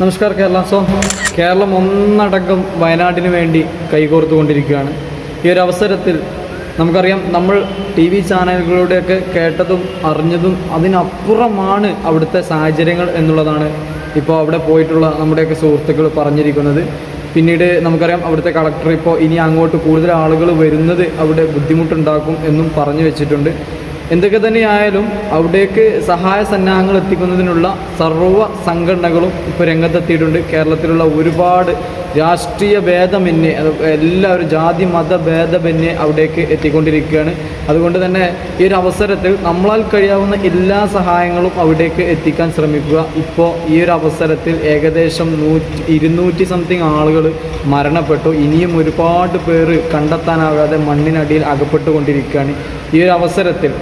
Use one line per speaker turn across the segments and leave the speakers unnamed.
നമസ്കാരം കേരള. സോ കേരളം ഒന്നടങ്കം വയനാടിന് വേണ്ടി കൈകോർത്തുകൊണ്ടിരിക്കുകയാണ്. ഈ ഒരു അവസരത്തിൽ നമുക്കറിയാം നമ്മൾ ടി വി ചാനലുകളുടെയൊക്കെ കേട്ടതും അറിഞ്ഞതും അതിനപ്പുറമാണ് അവിടുത്തെ സാഹചര്യങ്ങൾ എന്നുള്ളതാണ് ഇപ്പോൾ അവിടെ പോയിട്ടുള്ള നമ്മുടെയൊക്കെ സുഹൃത്തുക്കൾ പറഞ്ഞിരിക്കുന്നത്. പിന്നീട് നമുക്കറിയാം അവിടുത്തെ കളക്ടർ ഇപ്പോൾ ഇനി അങ്ങോട്ട് കൂടുതൽ ആളുകൾ വരുന്നത് അവിടെ ബുദ്ധിമുട്ടുണ്ടാക്കും എന്നും പറഞ്ഞു വെച്ചിട്ടുണ്ട്. എന്തൊക്കെ തന്നെയായാലും അവിടേക്ക് സഹായ സന്നാഹങ്ങൾ എത്തിക്കുന്നതിനുള്ള സർവ സംഘടനകളും ഇപ്പോൾ രംഗത്തെത്തിയിട്ടുണ്ട്. കേരളത്തിലുള്ള ഒരുപാട് രാഷ്ട്രീയ ഭേദമന്യേ എല്ലാവരും ജാതി മത ഭേദമന്യേ അവിടേക്ക് എത്തിക്കൊണ്ടിരിക്കുകയാണ്. അതുകൊണ്ട് തന്നെ ഈ ഒരു അവസരത്തിൽ നമ്മളാൽ കഴിയാവുന്ന എല്ലാ സഹായങ്ങളും അവിടേക്ക് എത്തിക്കാൻ ശ്രമിക്കുക. ഇപ്പോൾ ഈ ഒരു അവസരത്തിൽ ഏകദേശം നൂറ്റി ഇരുന്നൂറ്റി സംതിങ് ആളുകൾ മരണപ്പെട്ടു. ഇനിയും ഒരുപാട് പേര് കണ്ടെത്താനാകാതെ മണ്ണിനടിയിൽ അകപ്പെട്ടുകൊണ്ടിരിക്കുകയാണ്. ഈ ഒരു അവസരത്തിൽ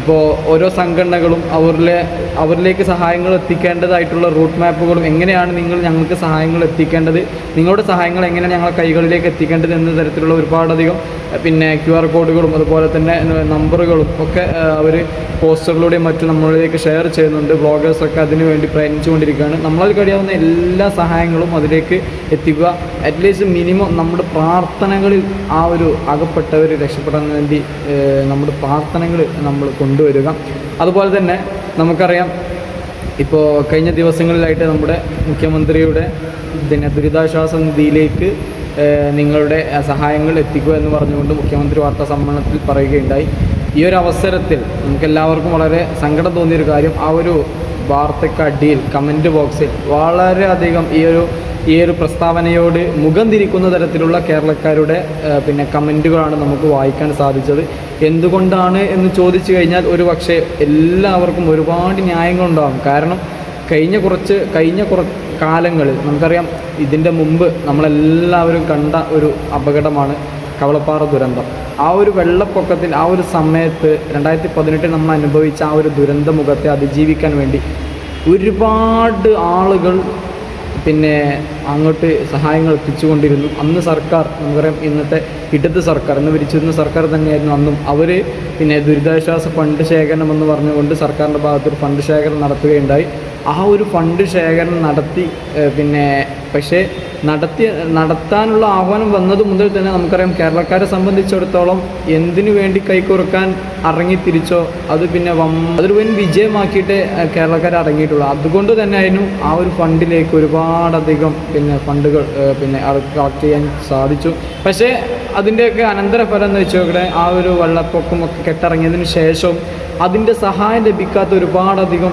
ഇപ്പോൾ ഓരോ സംഘടനകളും അവരിലെ അവരിലേക്ക് സഹായങ്ങൾ എത്തിക്കേണ്ടതായിട്ടുള്ള റൂട്ട് മാപ്പുകളും എങ്ങനെയാണ് നിങ്ങൾ ഞങ്ങൾക്ക് സഹായങ്ങൾ എത്തിക്കേണ്ടത്? നിങ്ങളുടെ സഹായങ്ങൾ എങ്ങനെയാണ് ഞങ്ങളുടെ കൈകളിലേക്ക് എത്തിക്കേണ്ടത് എന്ന തരത്തിലുള്ള ഒരുപാടധികം പിന്നെ ക്യു ആർ കോഡുകളും അതുപോലെ തന്നെ നമ്പറുകളും ഒക്കെ അവർ പോസ്റ്ററിലൂടെയും മറ്റും നമ്മളിലേക്ക് ഷെയർ ചെയ്യുന്നുണ്ട്. ബ്ലോഗേഴ്സൊക്കെ അതിനു വേണ്ടി പ്രയത്നിച്ചുകൊണ്ടിരിക്കുകയാണ്. നമ്മളത് കഴിയാവുന്ന എല്ലാ സഹായങ്ങളും അതിലേക്ക് എത്തിക്കുക. അറ്റ്ലീസ്റ്റ് മിനിമം നമ്മുടെ പ്രാർത്ഥനകളിൽ ആ ഒരു അകപ്പെട്ടവർ രക്ഷപ്പെടാൻ വേണ്ടി നമ്മുടെ പ്രാർത്ഥനകൾ നമ്മൾ കൊണ്ടുവരിക. അതുപോലെ തന്നെ നമുക്കറിയാം ഇപ്പോൾ കഴിഞ്ഞ ദിവസങ്ങളിലായിട്ട് നമ്മുടെ മുഖ്യമന്ത്രിയുടെ പിന്നെ ദുരിതാശ്വാസ നിധിയിലേക്ക് നിങ്ങളുടെ സഹായങ്ങൾ എത്തിക്കുക എന്ന് പറഞ്ഞുകൊണ്ട് മുഖ്യമന്ത്രി വാർത്താ സമ്മേളനത്തിൽ പറയുകയുണ്ടായി. ഈ ഒരു അവസരത്തിൽ നമുക്കെല്ലാവർക്കും വളരെ സങ്കടം തോന്നിയൊരു കാര്യം ആ ഒരു വാർത്തക്കടിയിൽ കമന്റ് ബോക്സിൽ വളരെയധികം ഈ ഒരു ഈ ഒരു പ്രസ്താവനയോട് മുഖം തിരിക്കുന്ന തരത്തിലുള്ള കേരളക്കാരുടെ പിന്നെ കമന്റുകളാണ് നമുക്ക് വായിക്കാൻ സാധിച്ചത്. എന്തുകൊണ്ടാണ് എന്ന് ചോദിച്ചു കഴിഞ്ഞാൽ ഒരു പക്ഷേ എല്ലാവർക്കും ഒരുപാട് ന്യായങ്ങളുണ്ടാകും കാരണം കഴിഞ്ഞ കുറച്ച് കഴിഞ്ഞ കുറ കാലങ്ങളിൽ നമുക്കറിയാം ഇതിന്റെ മുമ്പ് നമ്മളെല്ലാവരും കണ്ട ഒരു അപകടമാണ് കവളപ്പാറ ദുരന്തം. ആ ഒരു വെള്ളപ്പൊക്കത്തിൽ ആ ഒരു സമയത്ത് രണ്ടായിരത്തി പതിനെട്ടിൽ നമ്മൾ അനുഭവിച്ച ആ ഒരു ദുരന്തമുഖത്തെ അതിജീവിക്കാൻ വേണ്ടി ഒരുപാട് ആളുകൾ പിന്നെ അങ്ങോട്ട് സഹായങ്ങൾ എത്തിച്ചുകൊണ്ടിരുന്നു. അന്ന് സർക്കാർ നമുക്കറിയാം ഇന്നത്തെ ഇടത് സർക്കാർ എന്ന് വിരിച്ചിരുന്ന സർക്കാർ തന്നെയായിരുന്നു അന്നും. അവർ പിന്നെ ദുരിതാശ്വാസ ഫണ്ട് ശേഖരണം എന്ന് പറഞ്ഞുകൊണ്ട് സർക്കാരിന്റെ ഭാഗത്തൊരു ഫണ്ട് ശേഖരണം നടത്തുകയുണ്ടായി. ആ ഒരു ഫണ്ട് ശേഖരണം നടത്തി പിന്നെ പക്ഷേ നടത്തി നടത്താനുള്ള ആഹ്വാനം വന്നത് മുതൽ തന്നെ നമുക്കറിയാം കേരളക്കാരെ സംബന്ധിച്ചിടത്തോളം എന്തിനു വേണ്ടി കൈക്കുറക്കാൻ അറങ്ങി തിരിച്ചോ അത് പിന്നെ വം അതൊരു വൻ വിജയമാക്കിയിട്ട് കേരളക്കാർ അടങ്ങിയിട്ടുള്ളൂ. അതുകൊണ്ട് തന്നെ ആയിരുന്നു ആ ഒരു ഫണ്ടിലേക്ക് ഒരുപാടധികം പിന്നെ ഫണ്ടുകൾ പിന്നെ കളക്ട് ചെയ്യാൻ സാധിച്ചു. പക്ഷേ അതിന്റെയൊക്കെ അനന്തരഫലം എന്ന് വെച്ച് നോക്കണേ ആ ഒരു വെള്ളപ്പൊക്കം ഒക്കെ കെട്ടിറങ്ങിയതിന് ശേഷം അതിന്റെ സഹായം ലഭിക്കാത്ത ഒരുപാടധികം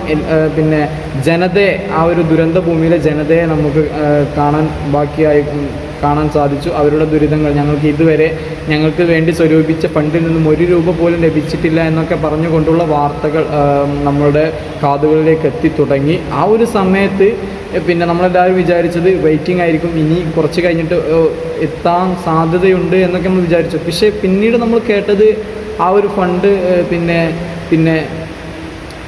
പിന്നെ ജനതയെ ആ ഒരു ദുരന്ത ഭൂമിയിലെ ജനതയെ നമുക്ക് കാണാൻ ബാക്കിയായി കാണാൻ സാധിച്ചു. അവരുടെ ദുരിതങ്ങൾ ഞങ്ങൾക്ക് ഇതുവരെ ഞങ്ങൾക്ക് വേണ്ടി സ്വരൂപിച്ച ഫണ്ടിൽ നിന്നും ഒരു രൂപ പോലും ലഭിച്ചിട്ടില്ല എന്നൊക്കെ പറഞ്ഞുകൊണ്ടുള്ള വാർത്തകൾ നമ്മളുടെ കാതുകളിലേക്ക് എത്തി തുടങ്ങി. ആ ഒരു സമയത്ത് പിന്നെ നമ്മളെല്ലാവരും വിചാരിച്ചത് വെയിറ്റിംഗ് ആയിരിക്കും. ഇനി കുറച്ച് കഴിഞ്ഞിട്ട് എത്താൻ സാധ്യതയുണ്ട് എന്നൊക്കെ നമ്മൾ വിചാരിച്ചു. പക്ഷേ പിന്നീട് നമ്മൾ കേട്ടത് ആ ഒരു ഫണ്ട് പിന്നെ പിന്നെ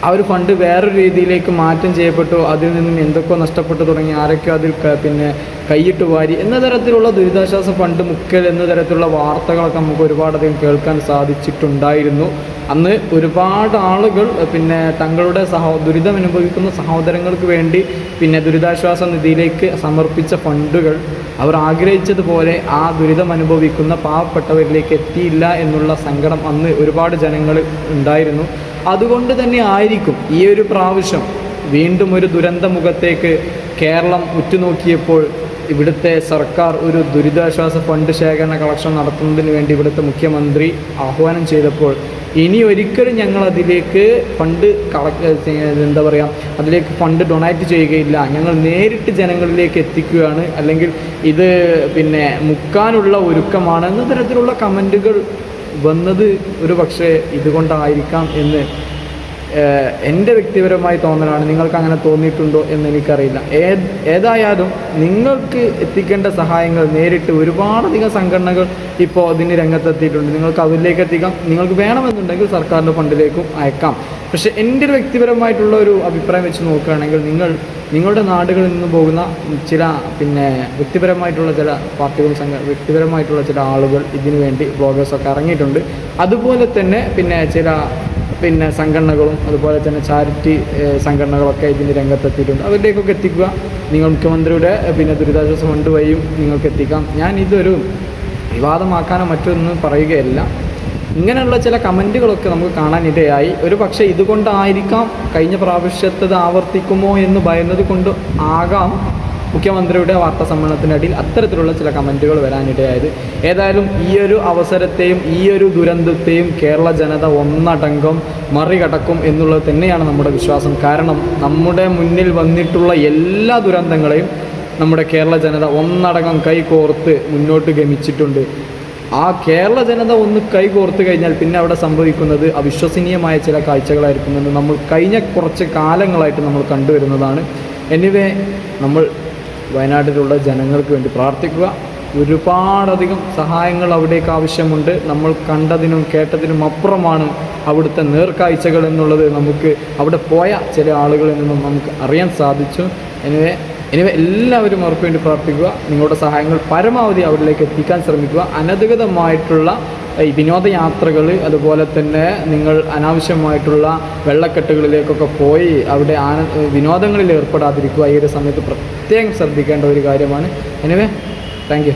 ആ ഒരു ഫണ്ട് വേറൊരു രീതിയിലേക്ക് മാറ്റം ചെയ്യപ്പെട്ടു? അതിൽ നിന്നും എന്തൊക്കെ നഷ്ടപ്പെട്ടു തുടങ്ങി. ആരൊക്കെ അതിൽ പിന്നെ കൈയിട്ട് വാരി. എന്ന തരത്തിലുള്ള ദുരിതാശ്വാസ ഫണ്ട് മുക്കൽ എന്ന തരത്തിലുള്ള വാർത്തകളൊക്കെ നമുക്ക് ഒരുപാടധികം കേൾക്കാൻ സാധിച്ചിട്ടുണ്ടായിരുന്നു. അന്ന് ഒരുപാട് ആളുകൾ പിന്നെ തങ്ങളുടെ സഹോ ദുരിതം അനുഭവിക്കുന്ന സഹോദരങ്ങൾക്ക് വേണ്ടി പിന്നെ ദുരിതാശ്വാസ നിധിയിലേക്ക് സമർപ്പിച്ച ഫണ്ടുകൾ അവർ ആഗ്രഹിച്ചതുപോലെ ആ ദുരിതം അനുഭവിക്കുന്ന പാവപ്പെട്ടവരിലേക്ക് എത്തിയില്ല എന്നുള്ള സങ്കടം അന്ന് ഒരുപാട് ജനങ്ങൾ ഉണ്ടായിരുന്നു. അതുകൊണ്ട് തന്നെ ആയിരിക്കും ഈ ഒരു പ്രാവശ്യം വീണ്ടും ഒരു ദുരന്തമുഖത്തേക്ക് കേരളം ഉറ്റുനോക്കിയപ്പോൾ ഇവിടുത്തെ സർക്കാർ ഒരു ദുരിതാശ്വാസ ഫണ്ട് ശേഖരണ കളക്ഷൻ നടത്തുന്നതിന് വേണ്ടി ഇവിടുത്തെ മുഖ്യമന്ത്രി ആഹ്വാനം ചെയ്തപ്പോൾ ഇനി ഒരിക്കലും ഞങ്ങൾ അതിലേക്ക് ഫണ്ട് കളക്ട് എന്താ പറയുക അതിലേക്ക് ഫണ്ട് ഡൊണേറ്റ് ചെയ്യുകയില്ല. ഞങ്ങൾ നേരിട്ട് ജനങ്ങളിലേക്ക് എത്തിക്കുകയാണ്. അല്ലെങ്കിൽ ഇത് പിന്നെ മുക്കാനുള്ള ഒരുക്കമാണ് എന്ന തരത്തിലുള്ള കമന്റുകൾ വന്നത് ഒരു പക്ഷേ ഇതുകൊണ്ടായിരിക്കാം എന്ന് എന്റെ വ്യക്തിപരമായി തോന്നലാണ് നിങ്ങൾക്ക് അങ്ങനെ തോന്നിയിട്ടുണ്ടോ എന്ന് എനിക്കറിയില്ല. ഏത് ഏതായാലും നിങ്ങൾക്ക് എത്തിക്കേണ്ട സഹായങ്ങൾ നേരിട്ട് ഒരുപാടധികം സംഘടനകൾ ഇപ്പോൾ അതിന് രംഗത്തെത്തിയിട്ടുണ്ട്. നിങ്ങൾക്ക് അതിലേക്ക് എത്തിക്കാം. നിങ്ങൾക്ക് വേണമെന്നുണ്ടെങ്കിൽ സർക്കാരിന്റെ ഫണ്ടിലേക്കും അയക്കാം. പക്ഷേ എന്റെ ഒരു വ്യക്തിപരമായിട്ടുള്ള ഒരു അഭിപ്രായം വെച്ച് നോക്കുകയാണെങ്കിൽ നിങ്ങൾ നിങ്ങളുടെ നാടുകളിൽ നിന്ന് പോകുന്ന ചില പിന്നെ വ്യക്തിപരമായിട്ടുള്ള ചില പാർട്ടികളും സംഘ വ്യക്തിപരമായിട്ടുള്ള ചില ആളുകൾ ഇതിനു വേണ്ടി ബ്ലോഗേഴ്സൊക്കെ ഇറങ്ങിയിട്ടുണ്ട്. അതുപോലെ തന്നെ പിന്നെ ചില പിന്നെ സംഘടനകളും അതുപോലെ തന്നെ ചാരിറ്റി സംഘടനകളൊക്കെ ഇതിന്റെ രംഗത്തെത്തിയിട്ടുണ്ട്. അവരുടെയൊക്കെ എത്തിക്കുക. നിങ്ങൾ മുഖ്യമന്ത്രിയുടെ പിന്നെ ദുരിതാശ്വാസ ഫണ്ട് വഴിയും നിങ്ങൾക്ക് എത്തിക്കാം. ഞാൻ ഇതൊരു വിവാദമാക്കാനോ മറ്റൊന്നും പറയുകയല്ല. ഇങ്ങനെയുള്ള ചില കമന്റുകളൊക്കെ നമുക്ക് കാണാനിടയായി ഒരു പക്ഷേ ഇതുകൊണ്ടായിരിക്കാം കഴിഞ്ഞ പ്രാവശ്യത്തത് ആവർത്തിക്കുമോ എന്ന് ഭയന്നത് കൊണ്ട് ആകാം. മുഖ്യമന്ത്രിയുടെ വാർത്താ സമ്മേളനത്തിനിടയിൽ അത്തരത്തിലുള്ള ചില കമന്റുകൾ വരാനിടയായത്. ഏതായാലും ഈ ഒരു അവസരത്തെയും ഈ ഒരു ദുരന്തത്തെയും കേരള ജനത ഒന്നടങ്കം മറികടക്കും എന്നുള്ളത് തന്നെയാണ് നമ്മുടെ വിശ്വാസം. കാരണം നമ്മുടെ മുന്നിൽ വന്നിട്ടുള്ള എല്ലാ ദുരന്തങ്ങളെയും നമ്മുടെ കേരള ജനത ഒന്നടങ്കം കൈകോർത്ത് മുന്നോട്ട് ഗമിച്ചിട്ടുണ്ട്. ആ കേരള ജനത ഒന്ന് കൈകോർത്ത് കഴിഞ്ഞാൽ പിന്നെ അവിടെ സംഭവിക്കുന്നത് അവിശ്വസനീയമായ ചില കാഴ്ചകളായിരിക്കുമെന്ന് നമ്മൾ കഴിഞ്ഞ കുറച്ച് കാലങ്ങളായിട്ട് നമ്മൾ കണ്ടുവരുന്നതാണ്. എനിവേ നമ്മൾ വയനാട്ടിലുള്ള ജനങ്ങൾക്ക് വേണ്ടി പ്രാർത്ഥിക്കുക. ഒരുപാടധികം സഹായങ്ങൾ അവിടേക്ക് ആവശ്യമുണ്ട്. നമ്മൾ കണ്ടതിനും കേട്ടതിനും അപ്പുറമാണ് അവിടുത്തെ നേർക്കാഴ്ചകൾ എന്നുള്ളത് നമുക്ക് അവിടെ പോയ ചില ആളുകളിൽ നിന്നും നമുക്ക് അറിയാൻ സാധിച്ചു. എനിവേ എനിവേ എല്ലാവരും അവർക്ക് വേണ്ടി പ്രാർത്ഥിക്കുക. നിങ്ങളുടെ സഹായങ്ങൾ പരമാവധി അവരിലേക്ക് എത്തിക്കാൻ ശ്രമിക്കുക. അനധികൃതമായിട്ടുള്ള വിനോദയാത്രകൾ അതുപോലെ തന്നെ നിങ്ങൾ അനാവശ്യമായിട്ടുള്ള വെള്ളക്കെട്ടുകളിലേക്കൊക്കെ പോയി അവിടെ ആന വിനോദങ്ങളിൽ ഏർപ്പെടാതിരിക്കുക ഈ ഒരു സമയത്ത് പ്രത്യേകം ശ്രദ്ധിക്കേണ്ട ഒരു കാര്യമാണ്. Anyway thank